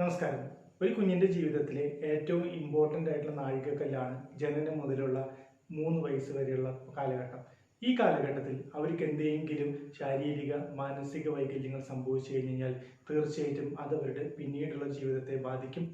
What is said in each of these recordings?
നമസ്കാരം. ഒരു കുഞ്ഞിന്റെ ജീവിതത്തിലെ ഏറ്റവും ഇമ്പോർട്ടന്റ് ആയിട്ടുള്ള നാഴികക്കല്ലാണ് ജനനം മുതലുള്ള മൂന്ന് വയസ്സ് വരെയുള്ള കാലഘട്ടം. ഈ കാലഘട്ടത്തിൽ അവർക്ക് എന്തെങ്കിലും ശാരീരിക മാനസിക വൈകല്യങ്ങൾ സംഭവിച്ചു കഴിഞ്ഞാൽ തീർച്ചയായിട്ടും അത് അവരുടെ പിന്നീടുള്ള ജീവിതത്തെ ബാധിക്കും.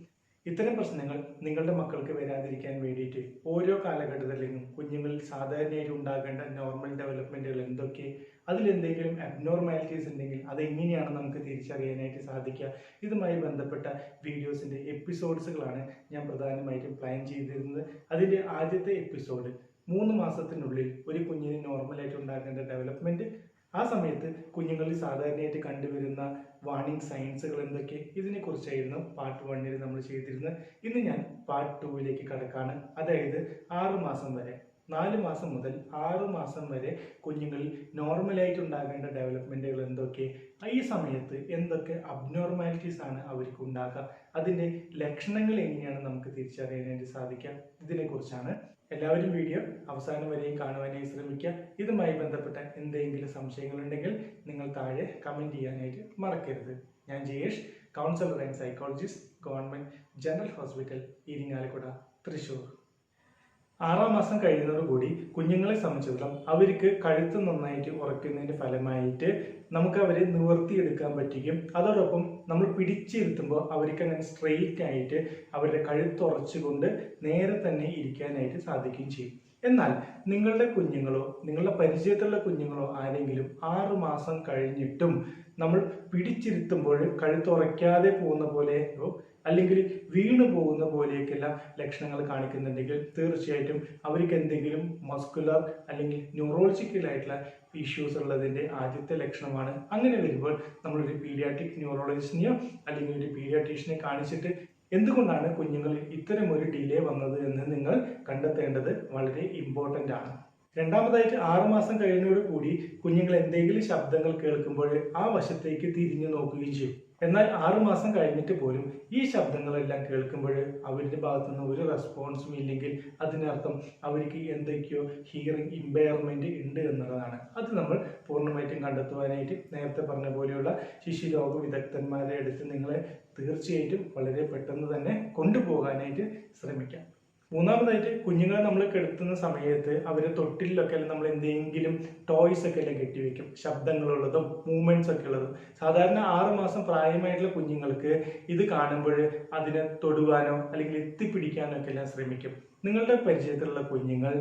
ഇത്തരം പ്രശ്നങ്ങൾ നിങ്ങളുടെ മക്കൾക്ക് വരാതിരിക്കാൻ വേണ്ടിയിട്ട് ഓരോ കാലഘട്ടത്തിലും കുഞ്ഞുങ്ങളിൽ സാധാരണയായിട്ട് ഉണ്ടാകേണ്ട നോർമൽ ഡെവലപ്മെന്റുകൾ എന്തൊക്കെ? അതിലെന്തെങ്കിലും അബ്നോർമാലിറ്റീസ് ഉണ്ടെങ്കിൽ അത് എങ്ങനെയാണ് നമുക്ക് തിരിച്ചറിയാനായിട്ട് സാധിക്കുക? ഇതുമായി ബന്ധപ്പെട്ട വീഡിയോസിന്റെ എപ്പിസോഡ്സുകളാണ് ഞാൻ പ്രധാനമായിട്ടും പ്ലാൻ ചെയ്തിരുന്നത്. അതിന്റെ ആദ്യത്തെ എപ്പിസോഡ് മൂന്ന് മാസത്തിനുള്ളിൽ ഒരു കുഞ്ഞിന് നോർമലായിട്ട് ഉണ്ടാകേണ്ട ഡെവലപ്മെന്റ് ആ സമയത്ത് കുഞ്ഞുങ്ങളിൽ സാധാരണയായിട്ട് കണ്ടുവരുന്ന വാണിംഗ് സയൻസുകൾ എന്തൊക്കെ? ഇതിനെക്കുറിച്ചായിരുന്നു പാർട്ട് വണ്ണിൽ നമ്മൾ ചെയ്തിരുന്നത്. ഇന്ന് ഞാൻ പാർട്ട് ടൂവിലേക്ക് കടക്കാണ്. അതായത് ആറ് മാസം വരെ. നാല് മാസം മുതൽ ആറ് മാസം വരെ കുഞ്ഞുങ്ങളിൽ നോർമലായിട്ട് ഉണ്ടാകേണ്ട ഡെവലപ്മെന്റുകൾ എന്തൊക്കെ? ഈ സമയത്ത് എന്തൊക്കെ അബ്നോർമാലിറ്റീസ് ആണ് അവർക്ക് ഉണ്ടാക്കുക? അതിന്റെ ലക്ഷണങ്ങൾ എങ്ങനെയാണ് നമുക്ക് തിരിച്ചറിയാനായിട്ട് സാധിക്കുക? ഇതിനെക്കുറിച്ചാണ് എല്ലാവരും വീഡിയോ അവസാനം വരെയും കാണുവാനായി ശ്രമിക്കുക. ഇതുമായി ബന്ധപ്പെട്ട എന്തെങ്കിലും സംശയങ്ങളുണ്ടെങ്കിൽ നിങ്ങൾ താഴെ കമന്റ് ചെയ്യാനായിട്ട് മറക്കരുത്. ഞാൻ Jayesh counsellor and psychologist government general hospital Irinjalakuda Thrissur ആറാം മാസം കഴിയുന്നതോടുകൂടി കുഞ്ഞുങ്ങളെ സംബന്ധിച്ചിടത്തോളം അവർക്ക് കഴുത്ത് നന്നായിട്ട് ഉറക്കുന്നതിന്റെ ഫലമായിട്ട് നമുക്ക് അവരെ നിവർത്തിയെടുക്കാൻ പറ്റുകയും അതോടൊപ്പം നമ്മൾ പിടിച്ചിരുത്തുമ്പോൾ അവർക്ക് അങ്ങനെ സ്ട്രെയിറ്റ് ആയിട്ട് അവരുടെ കഴുത്ത് ഉറച്ചുകൊണ്ട് നേരെ തന്നെ ഇരിക്കാനായിട്ട് സാധിക്കുകയും ചെയ്യും. എന്നാൽ നിങ്ങളുടെ കുഞ്ഞുങ്ങളോ നിങ്ങളുടെ പരിചയത്തിലുള്ള കുഞ്ഞുങ്ങളോ ആരെങ്കിലും ആറ് മാസം കഴിഞ്ഞിട്ടും നമ്മൾ പിടിച്ചിരുത്തുമ്പോൾ കഴുത്തുറയ്ക്കാതെ പോകുന്ന പോലെയോ അല്ലെങ്കിൽ വീണു പോകുന്ന പോലെയൊക്കെയുള്ള ലക്ഷണങ്ങൾ കാണിക്കുന്നുണ്ടെങ്കിൽ തീർച്ചയായിട്ടും അവർക്ക് എന്തെങ്കിലും മസ്കുലർ അല്ലെങ്കിൽ ന്യൂറോളജിക്കലായിട്ടുള്ള ഇഷ്യൂസ് ഉള്ളതിന്റെ ആദ്യത്തെ ലക്ഷണമാണ്. അങ്ങനെ വരുമ്പോൾ നമ്മളൊരു പീഡിയാട്രിക് ന്യൂറോളജിസ്റ്റിനെയോ അല്ലെങ്കിൽ ഒരു പീഡിയാട്രീഷ്യനെ കാണിച്ചിട്ട് എന്തുകൊണ്ടാണ് കുഞ്ഞുങ്ങളിൽ ഇത്തരം ഒരു ഡിലേ വന്നത് എന്ന് നിങ്ങൾ കണ്ടെത്തേണ്ടത് വളരെ ഇമ്പോർട്ടന്റ് ആണ്. രണ്ടാമതായിട്ട് ആറുമാസം കഴിയുന്നതോട് കൂടി കുഞ്ഞുങ്ങൾ എന്തെങ്കിലും ശബ്ദങ്ങൾ കേൾക്കുമ്പോൾ ആ വശത്തേക്ക് തിരിഞ്ഞു നോക്കുകയും ചെയ്യും. എന്നാൽ ആറുമാസം കഴിഞ്ഞിട്ട് പോലും ഈ ശബ്ദങ്ങളെല്ലാം കേൾക്കുമ്പോൾ അവരുടെ ഭാഗത്തു നിന്ന് ഒരു റെസ്പോൺസും ഇല്ലെങ്കിൽ അതിനർത്ഥം അവർക്ക് എന്തൊക്കെയോ ഹിയറിംഗ് ഇമ്പയർമെന്റ് ഉണ്ട് എന്നുള്ളതാണ്. അത് നമ്മൾ പൂർണമായിട്ടും കണ്ടെത്തുവാനായിട്ട് നേരത്തെ പറഞ്ഞ പോലെയുള്ള ശിശുരോഗ വിദഗ്ധന്മാരെ അടുത്ത് നിങ്ങളെ തീർച്ചയായിട്ടും വളരെ പെട്ടെന്ന് തന്നെ കൊണ്ടുപോകാനായിട്ട് ശ്രമിക്കാം. മൂന്നാമതായിട്ട് കുഞ്ഞുങ്ങളെ നമ്മൾ കെടുത്തുന്ന സമയത്ത് അവരെ തൊട്ടിലൊക്കെ നമ്മൾ എന്തെങ്കിലും ടോയ്സ് ഒക്കെ എല്ലാം കെട്ടിവെക്കും ശബ്ദങ്ങളുള്ളതും മൂവ്മെന്റ്സ് ഒക്കെ ഉള്ളതും. സാധാരണ ആറ് മാസം പ്രായമായിട്ടുള്ള കുഞ്ഞുങ്ങൾക്ക് ഇത് കാണുമ്പോൾ അതിനെ തൊടുവാനോ അല്ലെങ്കിൽ എത്തിപ്പിടിക്കാനോ ഒക്കെ എല്ലാം ശ്രമിക്കും. നിങ്ങളുടെ പരിചയത്തിലുള്ള കുഞ്ഞുങ്ങൾ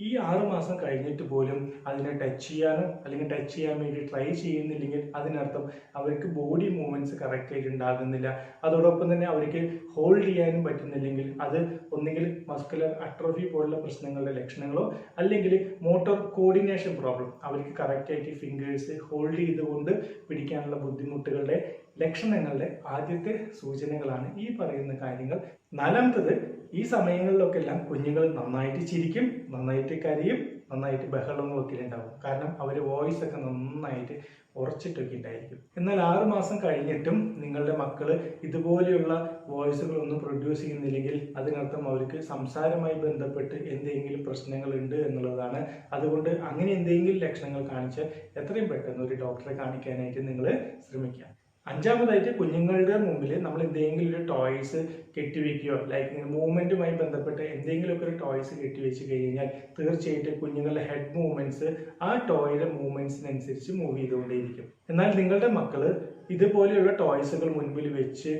ഈ ആറ് മാസം കഴിഞ്ഞിട്ട് പോലും അതിനെ ടച്ച് ചെയ്യാനോ അല്ലെങ്കിൽ ടച്ച് ചെയ്യാൻ വേണ്ടി ട്രൈ ചെയ്യുന്നില്ലെങ്കിൽ അതിനർത്ഥം അവർക്ക് ബോഡി മൂവ്മെന്റ്സ് കറക്റ്റായിട്ട് ഉണ്ടാകുന്നില്ല. അതോടൊപ്പം തന്നെ അവർക്ക് ഹോൾഡ് ചെയ്യാനും പറ്റുന്നില്ലെങ്കിൽ അത് ഒന്നുകിൽ മസ്കുലർ അട്രോഫി പോലുള്ള പ്രശ്നങ്ങളുടെ ലക്ഷണങ്ങളോ അല്ലെങ്കിൽ മോട്ടോർ കോർഡിനേഷൻ പ്രോബ്ലം അവർക്ക് കറക്റ്റായിട്ട് ഫിംഗേഴ്സ് ഹോൾഡ് ചെയ്തുകൊണ്ട് പിടിക്കാനുള്ള ബുദ്ധിമുട്ടുകളുടെ ലക്ഷണങ്ങളുടെ ആദ്യത്തെ സൂചനകളാണ് ഈ പറയുന്ന കാര്യങ്ങൾ. നാലാമത്തത് ഈ സമയങ്ങളിലൊക്കെ എല്ലാം കുഞ്ഞുങ്ങൾ നന്നായിട്ട് ചിരിക്കും നന്നായിട്ട് കരയും നന്നായിട്ട് ബഹളങ്ങളൊക്കെ ഉണ്ടാവും. കാരണം അവർ വോയിസ് ഒക്കെ നന്നായിട്ട് ഉറച്ചിട്ടൊക്കെ ഉണ്ടായിരിക്കും. എന്നാൽ ആറു മാസം കഴിഞ്ഞിട്ടും നിങ്ങളുടെ മക്കൾ ഇതുപോലെയുള്ള വോയിസുകളൊന്നും പ്രൊഡ്യൂസ് ചെയ്യുന്നില്ലെങ്കിൽ അതിനർത്ഥം അവർക്ക് സംസാരമായി ബന്ധപ്പെട്ട് എന്തെങ്കിലും പ്രശ്നങ്ങൾ ഉണ്ട് എന്നുള്ളതാണ്. അതുകൊണ്ട് അങ്ങനെ എന്തെങ്കിലും ലക്ഷണങ്ങൾ കാണിച്ചാൽ എത്രയും പെട്ടെന്ന് ഒരു ഡോക്ടറെ കാണിക്കാനായിട്ട് നിങ്ങൾ ശ്രമിക്കുക. അഞ്ചാമതായിട്ട് കുഞ്ഞുങ്ങളുടെ മുമ്പിൽ നമ്മൾ എന്തെങ്കിലും ഒരു ടോയ്സ് കെട്ടിവെക്കുകയോ ലൈക്ക് മൂവ്മെന്റുമായി ബന്ധപ്പെട്ട് എന്തെങ്കിലുമൊക്കെ ഒരു ടോയ്സ് കെട്ടിവെച്ച് കഴിഞ്ഞാൽ തീർച്ചയായിട്ടും കുഞ്ഞുങ്ങളുടെ ഹെഡ് മൂവ്മെന്റ്സ് ആ ടോയുടെ മൂവ്മെന്റ്സിനനുസരിച്ച് മൂവ് ചെയ്തുകൊണ്ടേയിരിക്കും. എന്നാൽ നിങ്ങളുടെ മക്കൾ ഇതുപോലെയുള്ള ടോയ്സുകൾ മുൻപിൽ വെച്ച്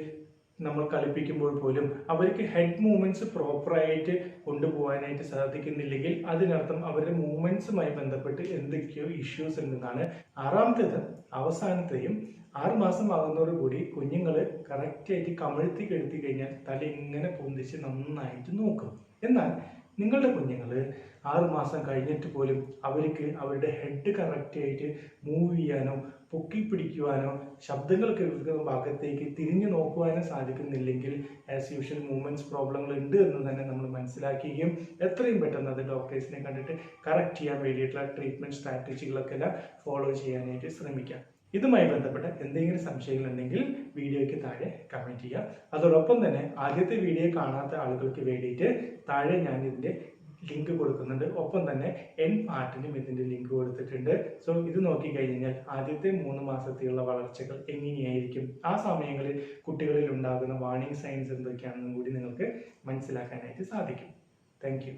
നമ്മൾ കളിപ്പിക്കുമ്പോൾ പോലും അവർക്ക് ഹെഡ് മൂവ്മെന്റ്സ് പ്രോപ്പറായിട്ട് കൊണ്ടുപോകാനായിട്ട് സാധിക്കുന്നില്ലെങ്കിൽ അതിനർത്ഥം അവരുടെ മൂവ്മെന്റ്സുമായി ബന്ധപ്പെട്ട് എന്തൊക്കെയോ ഇഷ്യൂസ് ഉണ്ടെന്നാണ് ആറാമത്തേത് അവസാനത്തെയും ആറ് മാസം ആകുന്നതോടുകൂടി കുഞ്ഞുങ്ങൾ കറക്റ്റായിട്ട് കമഴ്ത്തി കെടുത്തി കഴിഞ്ഞാൽ തല ഇങ്ങനെ പൊന്തിച്ച് നന്നായിട്ട് നോക്കും. എന്നാൽ നിങ്ങളുടെ കുഞ്ഞുങ്ങൾ ആറ് മാസം കഴിഞ്ഞിട്ട് പോലും അവർക്ക് അവരുടെ ഹെഡ് കറക്റ്റായിട്ട് മൂവ് ചെയ്യാനോ പൊക്കി പിടിക്കുവാനോ ശബ്ദങ്ങൾ കേൾക്കുന്ന ഭാഗത്തേക്ക് തിരിഞ്ഞു നോക്കുവാനോ സാധിക്കുന്നില്ലെങ്കിൽ ആസ് യൂഷ്വൽ മൂവ്മെന്റ്സ് പ്രോബ്ലങ്ങൾ ഉണ്ട് എന്ന് തന്നെ നമ്മൾ മനസ്സിലാക്കുകയും എത്രയും പെട്ടെന്ന് അത് ഡോക്ടേഴ്സിനെ കണ്ടിട്ട് കറക്റ്റ് ചെയ്യാൻ വേണ്ടിയിട്ടുള്ള ട്രീറ്റ്മെന്റ് സ്ട്രാറ്റജികളൊക്കെ എല്ലാം ഫോളോ ചെയ്യാനായിട്ട് ശ്രമിക്കാം. ഇതുമായി ബന്ധപ്പെട്ട് എന്തെങ്കിലും സംശയങ്ങൾ ഉണ്ടെങ്കിൽ വീഡിയോയ്ക്ക് താഴെ കമന്റ് ചെയ്യുക. അതോടൊപ്പം തന്നെ ആദ്യത്തെ വീഡിയോ കാണാത്ത ആളുകൾക്ക് വേണ്ടിയിട്ട് താഴെ ഞാൻ ഇതിന്റെ ലിങ്ക് കൊടുക്കുന്നുണ്ട്. ഒപ്പം തന്നെ എൻ പാർട്ടിനും ഇതിന്റെ ലിങ്ക് കൊടുത്തിട്ടുണ്ട്. സോ ഇത് നോക്കിക്കഴിഞ്ഞാൽ ആദ്യത്തെ മൂന്ന് മാസത്തെയുള്ള വളർച്ചകൾ എങ്ങനെയായിരിക്കും? ആ സമയങ്ങളിൽ കുട്ടികളിൽ ഉണ്ടാകുന്ന വാർണിംഗ് സൈൻസ് എന്തൊക്കെയാണെന്നും കൂടി നിങ്ങൾക്ക് മനസ്സിലാക്കാനായിട്ട് സാധിക്കും. താങ്ക്